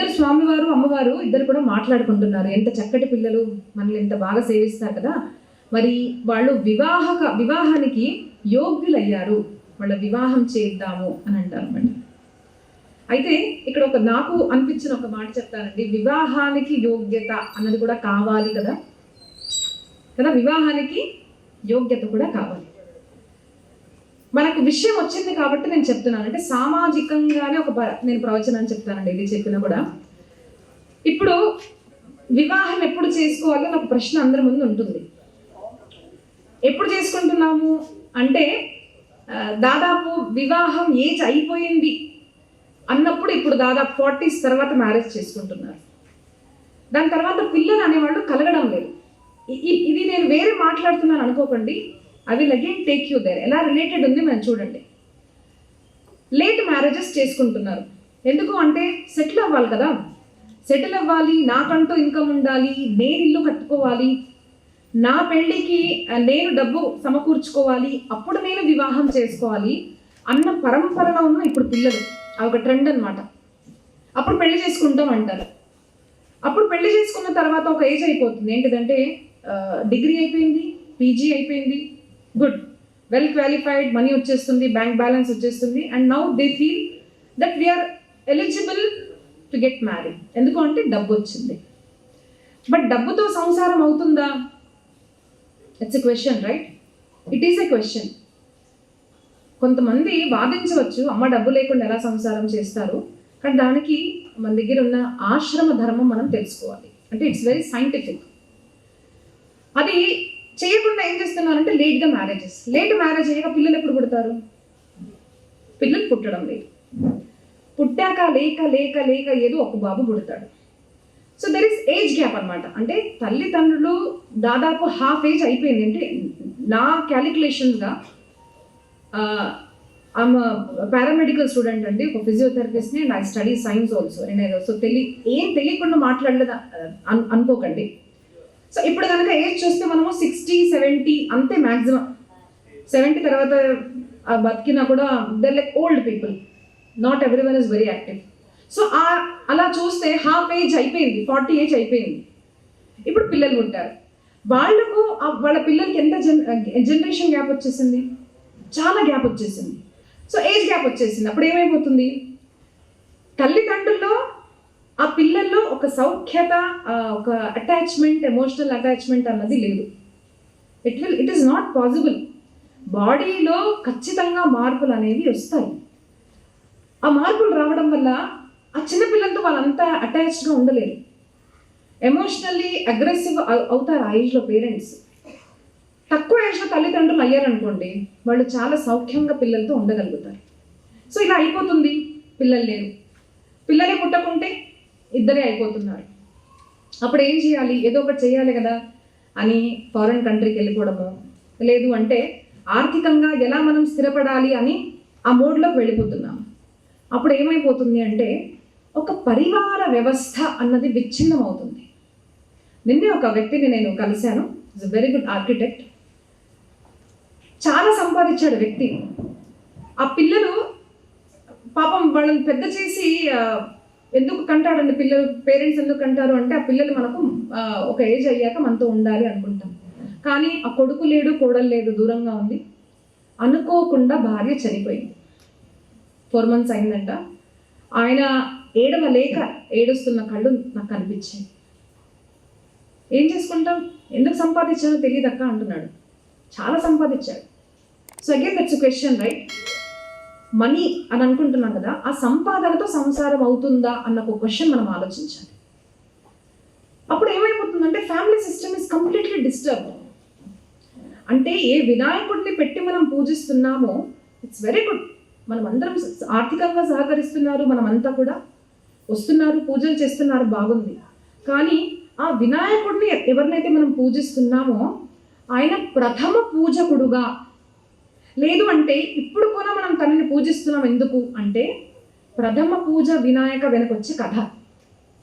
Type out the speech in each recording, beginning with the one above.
ఇద్దరు స్వామివారు అమ్మవారు ఇద్దరు కూడా మాట్లాడుకుంటున్నారు. ఎంత చక్కటి పిల్లలు మనల్ని ఎంత బాగా సేవిస్తారు కదా. మరి వాళ్ళు వివాహక వివాహానికి యోగ్యులయ్యారు. వాళ్ళ వివాహం చేద్దాము అని అంటారు అన్నమాట. అయితే ఇక్కడ ఒక నాకు అనిపించిన ఒక మాట చెప్తానండి. వివాహానికి యోగ్యత అన్నది కూడా కావాలి కదా. కదా వివాహానికి యోగ్యత కూడా కావాలి. మనకు విషయం వచ్చింది కాబట్టి నేను చెప్తున్నాను. అంటే సామాజికంగానే ఒక ప- నేను ప్రవచనం చెప్తానండి ఇది చెప్పినా కూడా. ఇప్పుడు వివాహం ఎప్పుడు చేసుకోవాలి అని ఒక ప్రశ్న అందరి ముందు ఉంటుంది. ఎప్పుడు చేసుకుంటున్నాము? అంటే దాదాపు వివాహం ఏజ్ అయిపోయింది అన్నప్పుడు ఇప్పుడు దాదాపు ఫార్టీస్ తర్వాత మ్యారేజ్ చేసుకుంటున్నారు. దాని తర్వాత పిల్లలు అనేవాళ్ళు కలగడం లేదు. ఇది నేను వేరే మాట్లాడుతున్నాను అనుకోకండి. I will again take you there ఎలా రిలేటెడ్ ఉంది మనం చూడండి. లేట్ మ్యారేజెస్ చేసుకుంటున్నారు. ఎందుకు అంటే సెటిల్ అవ్వాలి కదా. సెటిల్ అవ్వాలి నాకంటూ ఇన్కమ్ ఉండాలి నేను ఇల్లు కట్టుకోవాలి నా పెళ్ళికి నేను డబ్బు సమకూర్చుకోవాలి అప్పుడు నేను వివాహం చేసుకోవాలి అన్న పరంపరలో ఉన్న ఇప్పుడు పిల్లలు. ఒక ట్రెండ్ అన్నమాట. అప్పుడు పెళ్ళి చేసుకుంటాం అంటారు. అప్పుడు పెళ్ళి చేసుకున్న తర్వాత ఒక ఏజ్ అయిపోతుంది. ఏంటిదంటే డిగ్రీ అయిపోయింది పీజీ అయిపోయింది గుడ్ వెల్ క్వాలిఫైడ్ మనీ వచ్చేస్తుంది బ్యాంక్ బ్యాలెన్స్ వచ్చేస్తుంది and now they feel that we are eligible to get marry ఎందుకు అంటే డబ్బు వచ్చింది. బట్ డబ్బుతో సంసారం అవుతుందా? It's a question right it is a question కొంతమంది వాదించవచ్చు అమ్మ డబ్బు లేకుండా ఎలా సంసారం చేస్తారు? కానీ దానికి మన దగ్గర ఉన్న ఆశ్రమ ధర్మం మనం తెలుసుకోవాలి. అంటే ఇట్స్ వెరీ సైంటిఫిక్ అది చేయకుండా ఏం చేస్తున్నారంటే లేట్గా మ్యారేజెస్ లేట్ మ్యారేజ్ అయ్యాక పిల్లలు ఎప్పుడు పుడతారు? పిల్లలు పుట్టడం లేదు. పుట్టాక లేక లేక లేక ఏదో ఒక బాబు పుడతాడు. So there is age gap అన్నమాట. అంటే తల్లిదండ్రులు దాదాపు హాఫ్ ఏజ్ అయిపోయింది. అంటే నా క్యాలిక్యులేషన్గా ఆమె పారామెడికల్ స్టూడెంట్ అండి. ఒక ఫిజియోథెరపిస్ట్ని and I study science also నేను సో తెలియ ఏం తెలియకుండా మాట్లాడలేదు? అనుకోకండి. సో ఇప్పుడు కనుక ఏజ్ చూస్తే మనము సిక్స్టీ సెవెంటీ అంతే మ్యాక్సిమం సెవెంటీ తర్వాత ఆ బతికినా కూడా there like old people not every one is very active so ఆ అలా చూస్తే హాఫ్ ఏజ్ అయిపోయింది ఫార్టీ ఏజ్ అయిపోయింది. ఇప్పుడు పిల్లలు ఉంటారు. వాళ్ళకు వాళ్ళ పిల్లలకి ఎంత జన్ జనరేషన్ గ్యాప్ వచ్చేసింది? చాలా గ్యాప్ వచ్చేసింది. సో ఏజ్ గ్యాప్ వచ్చేసింది. అప్పుడు ఏమైపోతుంది? తల్లిదండ్రుల్లో ఆ పిల్ల ఒక సౌఖ్యత ఒక అటాచ్మెంట్ ఎమోషనల్ అటాచ్మెంట్ అన్నది లేదు. It will it is not possible బాడీలో ఖచ్చితంగా మార్పులు అనేవి వస్తాయి. ఆ మార్పులు రావడం వల్ల ఆ చిన్నపిల్లలతో వాళ్ళంతా అటాచ్డ్గా ఉండలేరు. ఎమోషనల్లీ అగ్రెసివ్ అవుతారు ఆ ఏజ్లో పేరెంట్స్ తక్కువ ఏజ్లో తల్లిదండ్రులు అయ్యారనుకోండి వాళ్ళు చాలా సౌఖ్యంగా పిల్లలతో ఉండగలుగుతారు. సో ఇలా అయిపోతుంది. పిల్లలు లేరు. పిల్లలే పుట్టకుంటే ఇద్దరే అయిపోతున్నారు. అప్పుడు ఏం చేయాలి? ఏదో ఒకటి చేయాలి కదా? అని ఫారెన్ కంట్రీకి వెళ్ళిపోవడము. లేదు అంటే ఆర్థికంగా ఎలా మనం స్థిరపడాలి అని ఆ మోడ్లోకి వెళ్ళిపోతున్నాం. అప్పుడు ఏమైపోతుంది అంటే ఒక పరివార వ్యవస్థ అన్నది విచ్ఛిన్నం అవుతుంది నిన్నే ఒక వ్యక్తిని నేను కలిశాను. ఇస్ వెరీ గుడ్ ఆర్కిటెక్ట్ చాలా సంపాదించాడు వ్యక్తి. ఆ పిల్లలు పాపం వాళ్ళని పెద్ద చేసి ఎందుకు కంటాడండి పిల్లలు పేరెంట్స్ ఎందుకు కంటారు అంటే ఆ పిల్లలు మనకు ఒక ఏజ్ అయ్యాక మనతో ఉండాలి అనుకుంటాం. కానీ ఆ కొడుకు లేడు కోడలు లేదు దూరంగా ఉంది. అనుకోకుండా భార్య చనిపోయింది. ఫోర్ మంత్స్ అయిందంట. ఆయన ఏడవ లేక ఏడుస్తున్న కళ్ళు నాకు కనిపించాయి. ఏం చేసుకుంటాం? ఎందుకు సంపాదించానో తెలియదక్క అంటున్నాడు. చాలా సంపాదించాడు. So again that's question right money అని అనుకుంటున్నాం కదా ఆ సంపాదనతో సంసారం అవుతుందా అన్న ఒక క్వశ్చన్ మనం ఆలోచించాలి. అప్పుడు ఏమైపోతుందంటే family system is completely disturb అంటే ఏ వినాయకుడిని పెట్టి మనం పూజిస్తున్నామో ఇట్స్ వెరీ గుడ్ మనం అందరం ఆర్థికంగా సహకరిస్తున్నారు మనమంతా కూడా వస్తున్నారు పూజలు చేస్తున్నారు బాగుంది. కానీ ఆ వినాయకుడిని ఎవరినైతే మనం పూజిస్తున్నామో ఆయన ప్రథమ పూజకుడుగా లేదు అంటే ఇప్పుడు కూడా మనం తనని పూజిస్తున్నాం ఎందుకు అంటే ప్రథమ పూజ వినాయక వెనకొచ్చే కథ.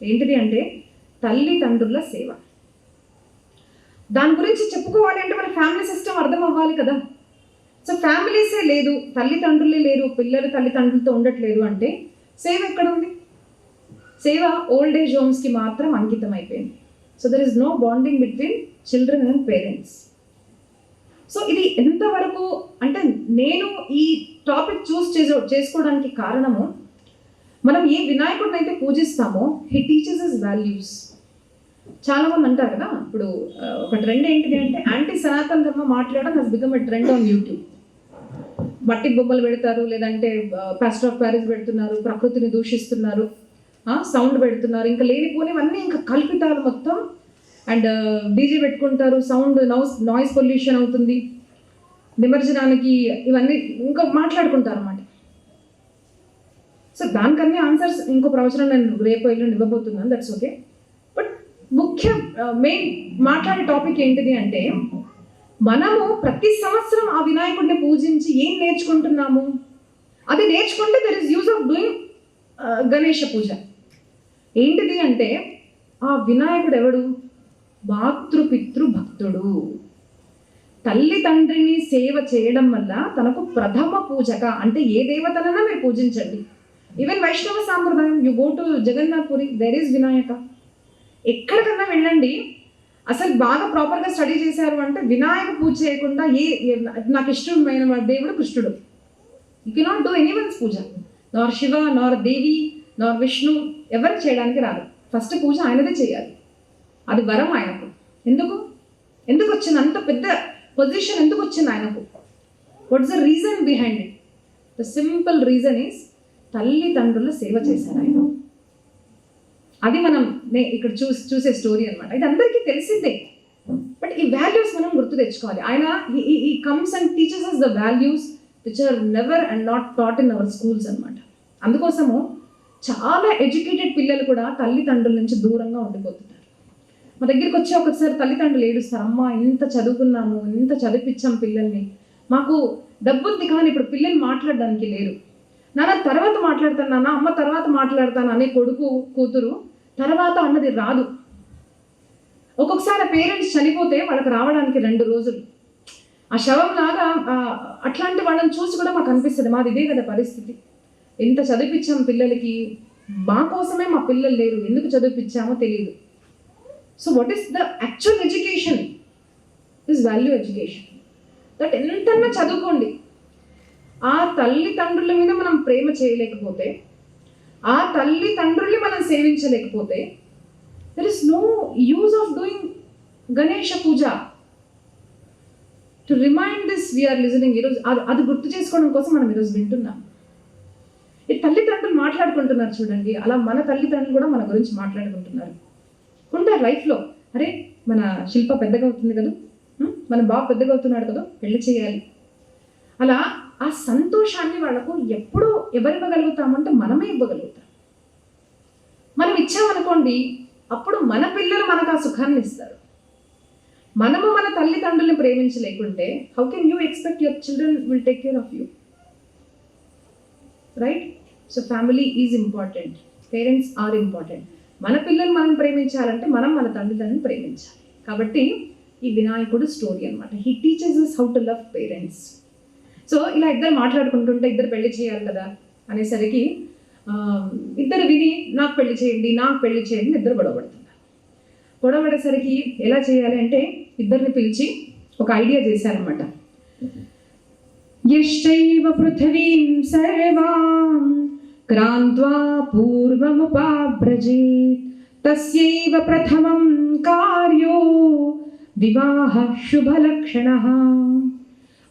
ఏంటిది అంటే తల్లిదండ్రుల సేవ. దాని గురించి చెప్పుకోవాలి అంటే మన ఫ్యామిలీ సిస్టమ్ అర్థం అవ్వాలి కదా. సో ఫ్యామిలీసే లేదు తల్లిదండ్రులే లేరు పిల్లలు తల్లిదండ్రులతో ఉండట్లేదు అంటే సేవ ఎక్కడ ఉంది సేవ ఓల్డ్ ఏజ్ హోమ్స్కి మాత్రం అంకితం అయిపోయింది so there is no bonding between children and parents so ఇది ఎంతవరకు అంటే నేను ఈ టాపిక్ చూస్ చేసే చేసుకోవడానికి కారణము మనం ఏ వినాయకుడిని అయితే పూజిస్తామో హీ టీచర్స్ ఇస్ వాల్యూస్ చాలా మంది అంటారు కదా ఇప్పుడు ఒక ట్రెండ్ ఏంటిది అంటే యాంటీ సనాతన ధర్మం మాట్లాడడం he's become a trend on YouTube మట్టి బొమ్మలు పెడతారు లేదంటే పాస్టర్ ఆఫ్ ప్యారిస్ పెడుతున్నారు ప్రకృతిని దూషిస్తున్నారు సౌండ్ పెడుతున్నారు ఇంకా లేనిపోనివన్నీ ఇంకా కల్పితాలు మొత్తం అండ్ డీజే పెట్టుకుంటారు సౌండ్ నౌస్ నాయిస్ పొల్యూషన్ అవుతుంది. నిమజ్జనానికి ఇవన్నీ ఇంకా మాట్లాడుకుంటారు అన్నమాట సో దానికన్నీ ఆన్సర్స్ ఇంకో ప్రవచనం నేను రేపు ఎల్లుండి ఇవ్వబోతున్నాను దట్స్ ఓకే బట్ ముఖ్య మెయిన్ మాట్లాడే టాపిక్ ఏంటిది అంటే మనము ప్రతి సంవత్సరం ఆ వినాయకుడిని పూజించి ఏం నేర్చుకుంటున్నాము? అది నేర్చుకుంటే there is use of doing Ganesha puja. ఏంటిది అంటే ఆ వినాయకుడు ఎవడు? భక్తుడు తల్లి తండ్రిని సేవ చేయడం వల్ల తనకు ప్రథమ పూజక అంటే ఏ దేవతలైనా మీరు పూజించండి. ఈవెన్ వైష్ణవ సాంప్రదాయం you go to Jagannathpuri there is Vinayaka. ఎక్కడికన్నా వెళ్ళండి. అసలు బాగా ప్రాపర్గా స్టడీ చేశారు అంటే వినాయక పూజ చేయకుండా ఏ నాకు ఇష్టమైన దేవుడు కృష్ణుడు. You cannot do anyone's puja. Nor Shiva nor దేవి నార్ విష్ణు ఎవరు చేయడానికి రాదు ఫస్ట్ పూజ ఆయనదే చేయాలి. అది వరం ఆయనకు. ఎందుకు? ఎందుకు వచ్చింది? అంత పెద్ద పొజిషన్ ఎందుకు వచ్చింది ఆయనకు? What's the reason behind it the simple reason is తల్లిదండ్రుల సేవ చేశారు ఆయన. అది మనం నే- ఇక్కడ చూసి చూసే స్టోరీ అనమాట ఇది అందరికీ తెలిసిందే. బట్ ఈ వాల్యూస్ మనం గుర్తు తెచ్చుకోవాలి. ఆయన ఈ comes and teachers us the values which are never and not taught in our schools అనమాట అందుకోసము చాలా ఎడ్యుకేటెడ్ పిల్లలు కూడా తల్లిదండ్రుల నుంచి దూరంగా ఉండిపోతున్నారు మా దగ్గరికి వచ్చి ఒకసారి తల్లిదండ్రులు ఏడుస్తారు అమ్మ ఇంత చదువుకున్నాము ఇంత చదివించాం పిల్లల్ని. మాకు డబ్బుంది కానీ ఇప్పుడు పిల్లలు మాట్లాడడానికి లేరు. నాన్న తర్వాత మాట్లాడతాను నాన్న అమ్మ తర్వాత మాట్లాడతాను అనే కొడుకు కూతురు తర్వాత అన్నది రాదు. ఒక్కొక్కసారి పేరెంట్స్ చనిపోతే వాళ్ళకి రావడానికి రెండు రోజులు. ఆ శవం లాగా అట్లాంటి వాళ్ళని చూసి కూడా మాకు అనిపిస్తుంది మాది ఇదే కదా పరిస్థితి. ఎంత చదివించాం పిల్లలకి మా కోసమే మా పిల్లలు లేరు ఎందుకు చదివించామో తెలియదు. So what is the actual education is value education that ఎంతన్నా చదువుకోండి? ఆ తల్లిదండ్రుల మీద మనం ప్రేమ చేయలేకపోతే ఆ తల్లిదండ్రుల్ని మనం సేవించలేకపోతే there is no use of doing Ganesha puja to remind this we are listening ఈరోజు అది అది గుర్తు చేసుకోవడం కోసం మనం ఈరోజు వింటున్నాం. ఈ తల్లిదండ్రులు మాట్లాడుకుంటున్నారు చూడండి. అలా మన తల్లిదండ్రులు కూడా మన గురించి మాట్లాడుకుంటున్నారు. ఉంటారు లైఫ్లో. అరే మన శిల్ప పెద్దగా అవుతుంది కదా? మన బాబు పెద్దగా అవుతున్నాడు కదా? పెళ్ళి చేయాలి. అలా ఆ సంతోషాన్ని వాళ్ళకు ఎప్పుడు ఎవరు ఇవ్వగలుగుతామంటే మనమే ఇవ్వగలుగుతాం. మనం ఇచ్చామనుకోండి అప్పుడు మన పిల్లలు మనకు ఆ సుఖాన్ని ఇస్తారు. మనము మన తల్లిదండ్రుల్ని ప్రేమించలేకుంటే how can you expect your children will take care of you right so family is important parents are important మన పిల్లలు మనం ప్రేమించాలంటే మనం మన తల్లిదండ్రులను ప్రేమించాలి. కాబట్టి ఈ వినాయకుడు స్టోరీ అనమాట he teachers is how to love parents so ఇలా ఇద్దరు మాట్లాడుకుంటుంటే ఇద్దరు పెళ్ళి చేయాలి కదా అనేసరికి ఇద్దరు విని నాకు పెళ్ళి చేయండి నాకు పెళ్ళి చేయండి ఇద్దరు గొడవ పడుతున్నారు గొడవ పడేసరికి ఎలా చేయాలి అంటే ఇద్దరిని పిలిచి ఒక ఐడియా చేశారనమాట యశ్చైవ పృథివీం సర్వాం క్రాంత్వా పూర్వముపాభ్రజేత్ తస్యైవ ప్రథమం కార్యో వివాహ శుభలక్షణ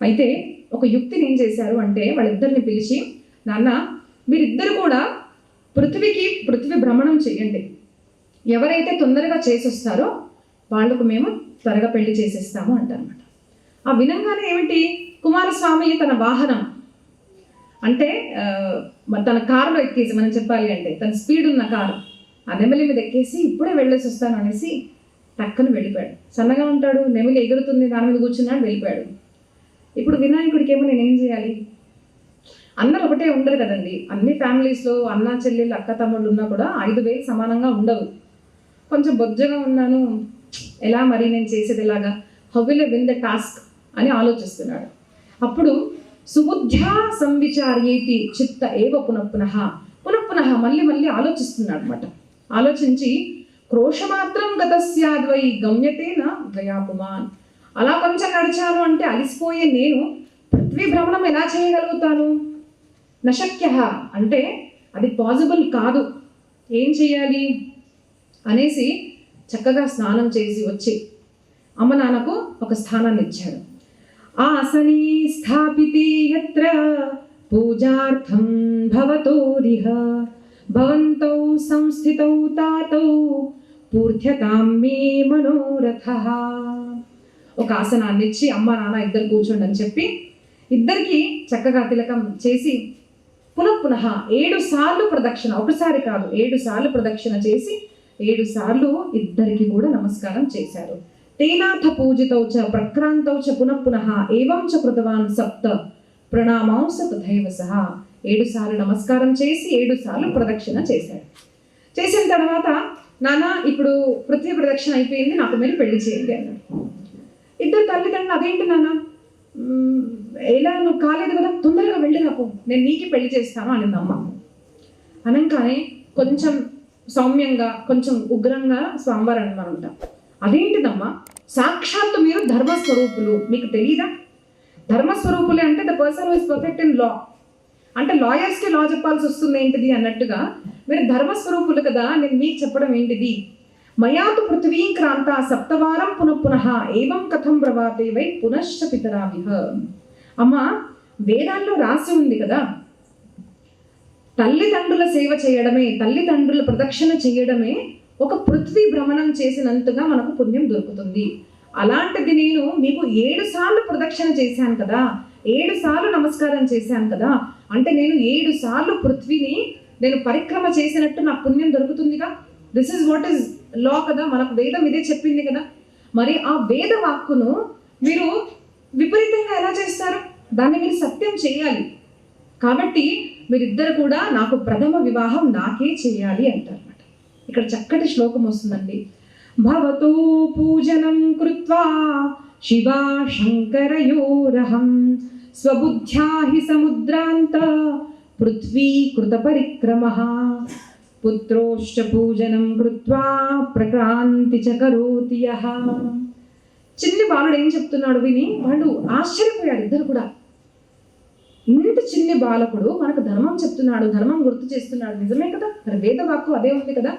అయితే ఒక యుక్తిని ఏం చేశారు అంటే వాళ్ళిద్దరిని పిలిచి నాన్న మీరిద్దరు కూడా పృథ్వీకి పృథ్వీ భ్రమణం చేయండి. ఎవరైతే తొందరగా చేసొస్తారో వాళ్ళకు మేము త్వరగా పెళ్ళి చేసేస్తాము అంటారనమాట ఆ వినంగానే ఏమిటి? కుమారస్వామి తన వాహనం అంటే మరి తన కారులో ఎక్కేసి మనం చెప్పాలి అంటే తన స్పీడ్ ఉన్న కారు ఆ నెమలి మీద ఎక్కేసి ఇప్పుడే వెళ్ళేసి వస్తాను అనేసి టక్కన వెళ్ళిపోయాడు. సన్నగా ఉంటాడు నెమలి ఎగురుతుంది దాని మీద కూర్చున్నాడు వెళ్ళిపోయాడు. ఇప్పుడు వినాయకుడికి ఏమో నేను ఏం చేయాలి? అందరు ఒకటే ఉండరు కదండి. అన్ని ఫ్యామిలీస్లో అన్న చెల్లెళ్ళు అక్క తమ్ముళ్ళు ఉన్నా కూడా ఐదు వేలు సమానంగా ఉండవు. కొంచెం బొజ్జగా ఉన్నాను ఎలా మరి నేను చేసేది ఎలాగా? How will win the task అని ఆలోచిస్తున్నాడు. అప్పుడు సుబుద్ధ్యా సంవిచార్యేతి చిత్త ఏవ పునఃపునః పునఃపునః మళ్ళీ మళ్ళీ ఆలోచిస్తున్నాడు అనమాట ఆలోచించి క్రోషమాత్రం గతస్యాద్వై గమ్యతే నా గయాపుమాన్ అలా కొంచెం నడిచాను అంటే అలిసిపోయే నేను పృథ్వీ భ్రమణం ఎలా చేయగలుగుతాను? నశక్య అంటే అది పాసిబుల్ కాదు. ఏం చేయాలి? అనేసి చక్కగా స్నానం చేసి వచ్చి అమ్మ నాన్నకు ఒక స్థానాన్ని ఇచ్చాడు. ఆసనీ స్థాపితి యత్ర పూజార్థం భవతోరిహ భవంతౌ సంస్థితౌ తాతౌ పూర్ధ్యతాం మే మనోరథ ఒక ఆసనాన్ని ఇచ్చి అమ్మ నాన్న ఇద్దరు కూర్చోండి అని చెప్పి ఇద్దరికి చక్కగా తిలకం చేసి పునః పునః ఏడు సార్లు ప్రదక్షిణ ఒకసారి కాదు ఏడు సార్లు ప్రదక్షిణ చేసి ఏడు సార్లు ఇద్దరికి కూడా నమస్కారం చేశారు. తేనాథ పూజితౌ చ ప్రక్రాంతౌ చ పునః పునః ఏవం చ కృతవాన్ సప్త ప్రణామాంస తథైవ సహా ఏడు సార్లు నమస్కారం చేసి ఏడు సార్లు ప్రదక్షిణ చేశాడు. చేసిన తర్వాత నాన్న ఇప్పుడు పృథ్వీ ప్రదక్షిణ అయిపోయింది నాకు మీరు పెళ్ళి చేయండి అన్నాడు. ఇద్దరు తల్లిదండ్రులు అదేంటి నాన్న? ఎలా? నువ్వు కాలేదు కదా తొందరగా వెళ్ళి నాకు నేను నీకి పెళ్ళి చేస్తాను అనింది అమ్మ. అనగానే కొంచెం సౌమ్యంగా కొంచెం ఉగ్రంగా స్వామివారు అనమాట అదేంటిదమ్మా? సాక్షాత్తు మీరు ధర్మస్వరూపులు. మీకు తెలీదా? ధర్మస్వరూపులే అంటే the person is perfect in law అంటే లాయర్స్కి లా చెప్పాల్సి వస్తుంది ఏంటిది అన్నట్టుగా మీరు ధర్మస్వరూపులు కదా నేను మీకు చెప్పడం ఏంటిది? మయాతు పృథ్వీం క్రాంత సప్తవారం పునః పునః ఏవం కథం ప్రభాతే వై పునశ్చ పితరావిహ అమ్మ వేదాల్లో రాసి ఉంది కదా. తల్లిదండ్రుల సేవ చేయడమే తల్లిదండ్రుల ప్రదక్షిణ చేయడమే ఒక పృథ్వీ భ్రమణం చేసినంతగా మనకు పుణ్యం దొరుకుతుంది. అలాంటిది నేను మీకు ఏడు సార్లు ప్రదక్షిణ చేశాను కదా ఏడు సార్లు నమస్కారం చేశాను కదా అంటే నేను ఏడు సార్లు పృథ్వీని నేను పరిక్రమ చేసినట్టు నాకు పుణ్యం దొరుకుతుందిగా? This is what is law కదా మనకు వేదం ఇదే చెప్పింది కదా. మరి ఆ వేద వాక్కును మీరు విపరీతంగా ఎలా చేస్తారు? దాన్ని మీరు సత్యం చేయాలి. కాబట్టి మీరిద్దరు కూడా నాకు ప్రథమ వివాహం నాకే చేయాలి అంటారు. ఇక్కడ చక్కటి శ్లోకం వస్తుందండి. భవతో పూజనం కృత్వా శివా శంకరయోరహం. స్వబుద్ధ్యా హి సముద్రాంత పృథ్వీ కృత పరిక్రమ. పుత్రోశ్చ పూజనం కృత్వా ప్రక్రాంతి చ కరోతి యః. చిన్ని బాలుడు ఏం చెప్తున్నాడు విని వాళ్ళు ఆశ్చర్యపోయారు ఇద్దరు కూడా. ఇంత చిన్ని బాలకుడు మనకు ధర్మం చెప్తున్నాడు ధర్మం గుర్తు చేస్తున్నాడు. నిజమే కదా? మరి వేద వాక్కు అదే ఉంది కదా?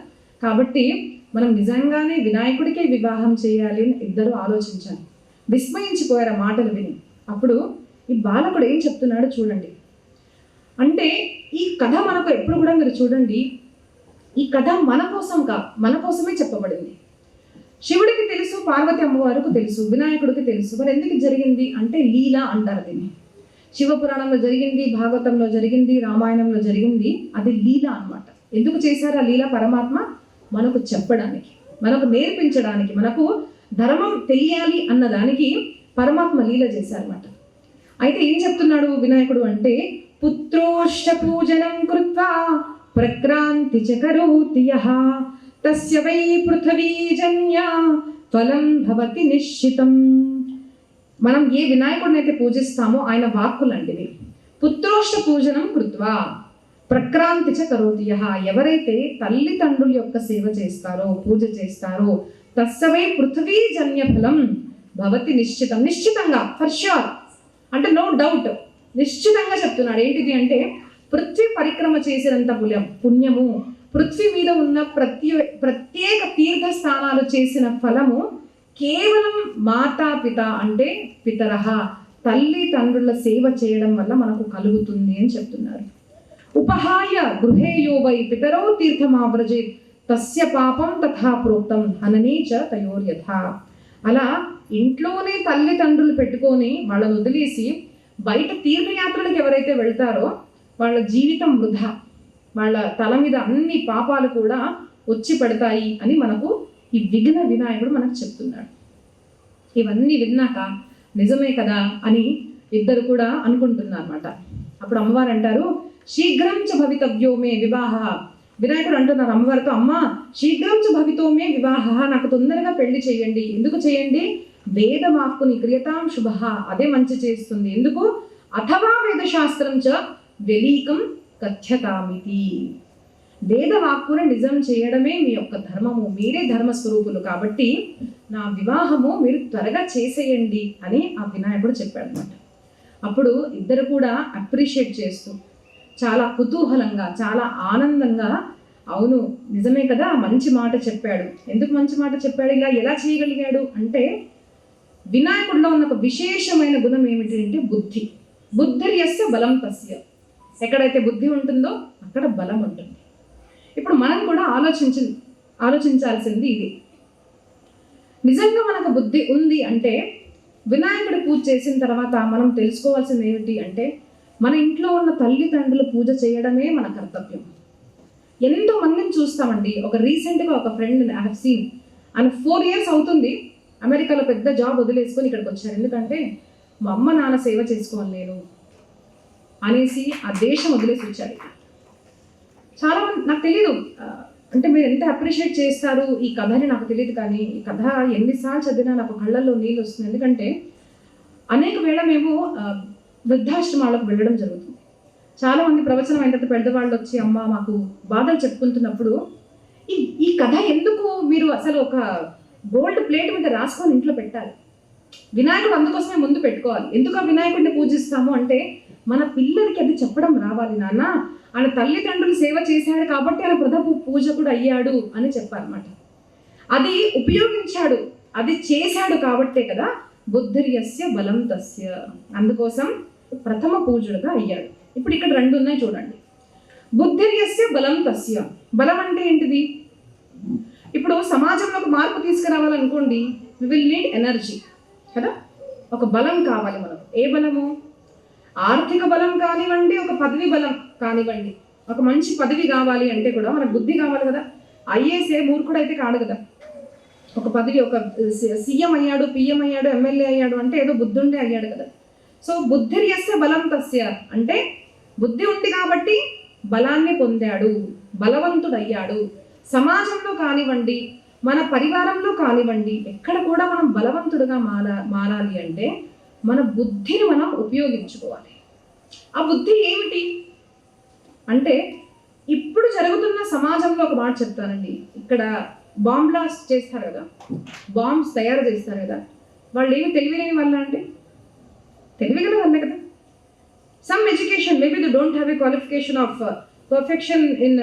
కాబట్టి మనం నిజంగానే వినాయకుడికే వివాహం చేయాలి అని ఇద్దరు ఆలోచించాను విస్మయించిపోయారు ఆ మాటలు విని. అప్పుడు ఈ బాలకుడు ఏం చెప్తున్నాడో చూడండి. అంటే ఈ కథ మనకు ఎప్పుడు కూడా మీరు చూడండి ఈ కథ మన కోసం కా మన కోసమే చెప్పబడింది. శివుడికి తెలుసు పార్వతి అమ్మవారికి తెలుసు వినాయకుడికి తెలుసు. మరి ఎందుకు జరిగింది? అంటే లీల అంటారు దీన్ని. శివపురాణంలో జరిగింది భాగవతంలో జరిగింది రామాయణంలో జరిగింది అది లీల అన్నమాట. ఎందుకు చేశారు ఆ లీల పరమాత్మ? మనకు చెప్పడానికి మనకు నేర్పించడానికి మనకు ధర్మం తెలియాలి అన్నదానికి పరమాత్మ లీల చేశారన్నమాట. అయితే ఏం చెప్తున్నాడు వినాయకుడు అంటే పుత్రోష పూజనం కృత్వా ప్రక్రాంతి చ తస్య వై పృథవీజన్య ఫలం భవతి నిశ్చితం. మనం ఏ వినాయకుడిని అయితే పూజిస్తామో ఆయన వాక్కులండి పుత్రోష పుత్రోష్ట పూజనం కృత్వా ప్రక్రాంతి చ కరోతి యః ఎవరైతే తల్లిదండ్రుల యొక్క సేవ చేస్తారో పూజ చేస్తారో తస్సవై పృథ్వీజన్య ఫలం భవతి నిశ్చితం. నిశ్చితంగా ఫర్ ష్యూర్ అంటే నో డౌట్ నిశ్చితంగా చెప్తున్నాడు. ఏంటిది అంటే పృథ్వీ పరిక్రమ చేసినంత పుణ్యం పుణ్యము పృథ్వీ మీద ఉన్న ప్రతి ప్రత్యేక తీర్థస్థానాలు చేసిన ఫలము కేవలం మాతా పిత అంటే పితరహ తల్లి తండ్రుల సేవ చేయడం వల్ల మనకు కలుగుతుంది అని చెప్తున్నారు. ఉపహాయ గృహే యో వై పితరో తీర్థమావ్రజే. తస్య పాపం తథా ప్రోక్తం హననీ చ తయోర్యథ. అలా ఇంట్లోనే తల్లిదండ్రులు పెట్టుకొని వాళ్ళని వదిలేసి బయట తీర్థయాత్రలకు ఎవరైతే వెళ్తారో వాళ్ళ జీవితం వృధా. వాళ్ళ తల మీద అన్ని పాపాలు కూడా వచ్చి పడతాయి అని మనకు ఈ విఘ్న వినాయకుడు మనకు చెప్తున్నాడు. ఇవన్నీ విన్నాక నిజమే కదా అని ఇద్దరు కూడా అనుకుంటున్నారు అనమాట అప్పుడు అమ్మవారు అంటారు శీఘ్రం చ భవితవ్యో మే వివాహ. వినాయకుడు అంటున్నారు అమ్మవారితో అమ్మ శీఘ్రం చ భవితో మే వివాహ నాకు తొందరగా పెళ్ళి చేయండి. ఎందుకు చేయండి? వేదవాక్కుని క్రియతాం శుభ. అదే మంచి చేస్తుంది. ఎందుకు? అథవా వేదశాస్త్రం చ వెలీకం కథ్యతామితి. వేదవాక్కుని నిజం చేయడమే మీ యొక్క ధర్మము మీరే ధర్మ స్వరూపులు కాబట్టి నా వివాహము మీరు త్వరగా చేసేయండి అని ఆ వినాయకుడు చెప్పాడు అనమాట అప్పుడు ఇద్దరు కూడా అప్రిషియేట్ చేస్తూ చాలా కుతూహలంగా చాలా ఆనందంగా అవును నిజమే కదా మంచి మాట చెప్పాడు. ఎందుకు మంచి మాట చెప్పాడు? ఇలా ఎలా చేయగలిగాడు? అంటే వినాయకుడిలో ఉన్న ఒక విశేషమైన గుణం ఏమిటి అంటే బుద్ధి. బుద్ధిర్యస్య బలం తస్య. ఎక్కడైతే బుద్ధి ఉంటుందో అక్కడ బలం ఉంటుంది. ఇప్పుడు మనం కూడా ఆలోచించి ఆలోచించాల్సింది ఇది. నిజంగా మనకు బుద్ధి ఉంది అంటే వినాయకుడి పూజ చేసిన తర్వాత మనం తెలుసుకోవాల్సింది ఏమిటి అంటే మన ఇంట్లో ఉన్న తల్లిదండ్రులు పూజ చేయడమే మన కర్తవ్యం. ఎంతో మందిని చూస్తామండి. ఒక రీసెంట్గా ఒక ఫ్రెండ్ ఐ హావ్ సీన్ ఆయన ఫోర్ ఇయర్స్ అవుతుంది. అమెరికాలో పెద్ద జాబ్ వదిలేసుకొని ఇక్కడికి వచ్చారు. ఎందుకంటే మా అమ్మ నాన్న సేవ చేసుకోవాలి నేను అనేసి ఆ దేశం వదిలేసి వచ్చాడు చాలా మంది నాకు తెలియదు అంటే మీరు ఎంత అప్రిషియేట్ చేస్తారు? ఈ కథని నాకు తెలియదు కానీ ఈ కథ ఎన్నిసార్లు చదివినా నాకు కళ్ళల్లో నీళ్ళు వస్తుంది ఎందుకంటే అనేక వేళ మేము వృద్ధాశ్రమాలకు వెళ్ళడం జరుగుతుంది. చాలా మంది ప్రవచనం అయిన తర్వాత పెద్దవాళ్ళు వచ్చి అమ్మ మాకు బాధలు చెప్పుకుంటున్నప్పుడు ఈ ఈ కథ ఎందుకు మీరు అసలు ఒక గోల్డ్ ప్లేట్ మీద రాసుకొని ఇంట్లో పెట్టాలి? వినాయకుడు అందుకోసమే ముందు పెట్టుకోవాలి. ఎందుకు ఆ వినాయకుడిని పూజిస్తాము అంటే మన పిల్లలకి అది చెప్పడం రావాలి నాన్న. ఆయన తల్లిదండ్రులు సేవ చేశాడు కాబట్టి ఆయన ప్రథమ పూజకుడు అయ్యాడు అని చెప్పారన్నమాట. అది ఉపయోగించాడు అది చేశాడు కాబట్టే కదా బుద్ధిర్యస్య బలం తస్య. అందుకోసం ప్రథమ పూజుడుగా అయ్యాడు. ఇప్పుడు ఇక్కడ రెండు ఉన్నాయి చూడండి. బుద్ధిర్యస్య బలం తస్య. బలం అంటే ఏంటిది? ఇప్పుడు సమాజంలో ఒక మార్పు తీసుకురావాలనుకోండి వి విల్ నీడ్ ఎనర్జీ కదా? ఒక బలం కావాలి మనం ఏ బలము? ఆర్థిక బలం కానివ్వండి ఒక పదవి బలం. కానివ్వండి. ఒక మంచి పదవి కావాలి అంటే కూడా మనకు బుద్ధి కావాలి కదా. ఐఏఎస్ఏ మూర్ఖుడు అయితే కాడు కదా. ఒక పదవి ఒక సీఎం అయ్యాడు పిఎం అయ్యాడు ఎమ్మెల్యే అయ్యాడు అంటే ఏదో బుద్ధి ఉంటే అయ్యాడు కదా. సో బుద్ధిర్యస్య బలం తస్య అంటే బుద్ధి ఉంది కాబట్టి బలాన్ని పొందాడు బలవంతుడయ్యాడు. సమాజంలో కానివ్వండి మన పరివారంలో కానివ్వండి ఎక్కడ కూడా మనం బలవంతుడుగా మారా మారాలి అంటే మన బుద్ధిని మనం ఉపయోగించుకోవాలి. ఆ బుద్ధి ఏమిటి? అంటే ఇప్పుడు జరుగుతున్న సమాజంలో ఒక మాట చెప్తానండి. ఇక్కడ బాంబ్ బ్లాస్ట్ చేస్తారు కదా? బాంబ్స్ తయారు చేస్తారు కదా? వాళ్ళు ఏమి తెలివిలేని వల్ల అంటే తెలివిగల వల్ల కదా? Some education maybe they don't have a qualification of perfection in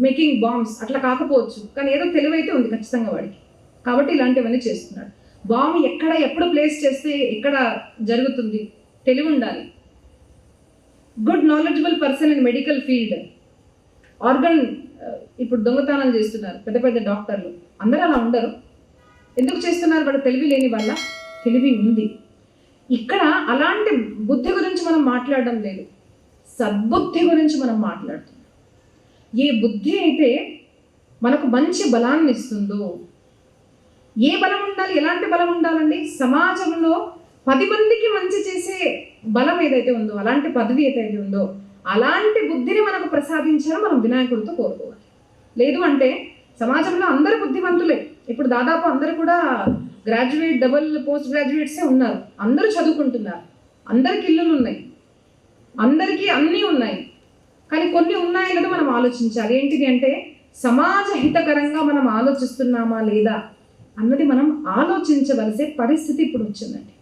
making bombs అట్లా కాకపోవచ్చు. కానీ ఏదో తెలివైతే ఉంది ఖచ్చితంగా వాడికి. కాబట్టి ఇలాంటివన్నీ చేస్తున్నాడు బాంబు ఎక్కడ ఎప్పుడు ప్లేస్ చేస్తే ఎక్కడ జరుగుతుంది? తెలివి ఉండాలి good knowledgeable person in medical field organ ఇప్పుడు దొంగతనం చేస్తున్నారు పెద్ద పెద్ద డాక్టర్లు. అందరూ అలా ఉండరు. ఎందుకు చేస్తున్నారు? వాడు తెలివి లేని వల్ల తెలివి ఉంది. ఇక్కడ అలాంటి బుద్ధి గురించి మనం మాట్లాడడం లేదు. సద్బుద్ధి గురించి మనం మాట్లాడుతున్నాం. ఏ బుద్ధి అయితే మనకు మంచి బలాన్ని ఇస్తుందో ఏ బలం ఉండాలి ఎలాంటి బలం ఉండాలండి? సమాజంలో పది మందికి మంచి చేసే బలం ఏదైతే ఉందో అలాంటి పదవి ఏదైతే ఉందో అలాంటి బుద్ధిని మనకు ప్రసాదించాలో మనం వినాయకుడితో కోరుకోవాలి. లేదు అంటే సమాజంలో అందరు బుద్ధిమంతులే. ఇప్పుడు దాదాపు అందరూ కూడా గ్రాడ్యుయేట్ డబుల్ పోస్ట్ గ్రాడ్యుయేట్సే ఉన్నారు. అందరూ చదువుకుంటున్నారు. అందరికి ఇల్లులు ఉన్నాయి. అందరికీ అన్నీ ఉన్నాయి. కానీ కొన్ని ఉన్నాయి కదా మనం ఆలోచించాలి. ఏంటిది అంటే సమాజ హితకరంగా మనం ఆలోచిస్తున్నామా లేదా అన్నది మనం ఆలోచించవలసే పరిస్థితి ఇప్పుడు వచ్చిందండి.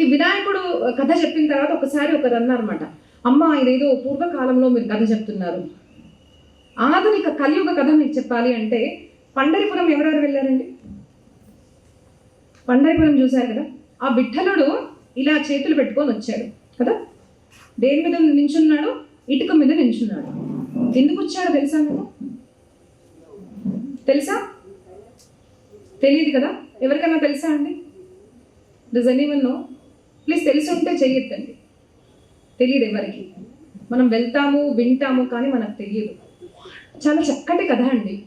ఈ వినాయకుడు కథ చెప్పిన తర్వాత ఒకసారి ఒకరు అన్నారన్నమాట అమ్మ ఇదేదో పూర్వకాలంలో మీరు కథ చెప్తున్నారు. ఆధునిక కలియుగ కథ మీకు చెప్పాలి అంటే పండరిపురం ఎవరెవరు వెళ్ళారండి? పండరిపురం చూశారు కదా? ఆ విఠలుడు ఇలా చేతులు పెట్టుకొని వచ్చాడు కదా? దేని మీద నించున్నాడు? ఇటుక మీద నించున్నాడు. ఎందుకు వచ్చాడు తెలుసా మీకు? తెలుసా? తెలియదు కదా? ఎవరికైనా తెలుసా అండి? డస్ ఎనీవన్ నో ప్లీజ్ తెలిసి ఉంటే చెయ్యొద్దండి. తెలియదు ఎవరికి. మనం వెళ్తాము వింటాము కానీ మనకు తెలియదు. చాలా చక్కటి కథ అండి.